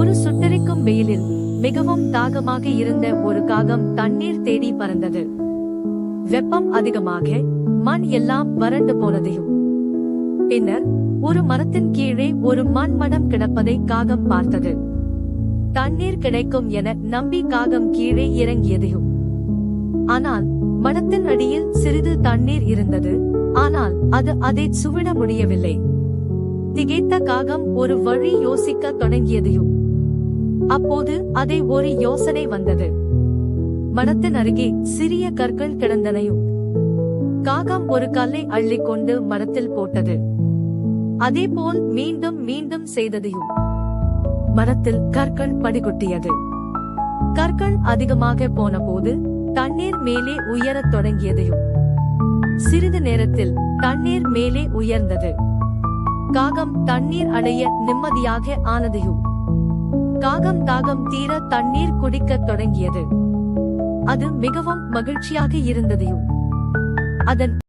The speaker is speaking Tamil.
ஒரு சுட்டரிக்கும் வெயிலில் மிகவும் தாகமாக இருந்த ஒரு காகம் தண்ணீர் தேடி பறந்தது. வெப்பம் அதிகமாக மண் எல்லாம் வறண்டு போனதையும். பின்னர் ஒரு மரத்தின் கீழே ஒரு மண் மடம் கிடப்பதை காகம் பார்த்தது. தண்ணீர் கிடைக்கும் என நம்பி காகம் கீழே இறங்கியதையும். ஆனால் மடத்தின் அடியில் சிறிது தண்ணீர் இருந்தது. ஆனால் அது அதை சுவிட முடியவில்லை. திகைத்த காகம் ஒரு வழி யோசிக்க தொடங்கியதையும். அப்போது அதை ஒரு யோசனை வந்தது. மடத்தின் அருகே சிறிய கற்கள் கிடந்தனையும் காகம் ஒரு கல்லை அள்ளிக் கொண்டு மரத்தில் போட்டது. அதேபோல் மீண்டும் மீண்டும் செய்ததையும் மரத்தில் கற்கள் படிகொட்டியது. கற்கள் அதிகமாக போன போது தண்ணீர் மேலே உயரத் தொடங்கியதையும் சிறிது நேரத்தில் தண்ணீர் மேலே உயர்ந்தது. காகம் தண்ணீர் அடைய நிம்மதியாக ஆனதையும் காகம் தாகம் தீர தண்ணீர் குடிக்கத் தொடங்கியது. அது மிகவும் மகிழ்ச்சியாக இருந்ததையும் அதன்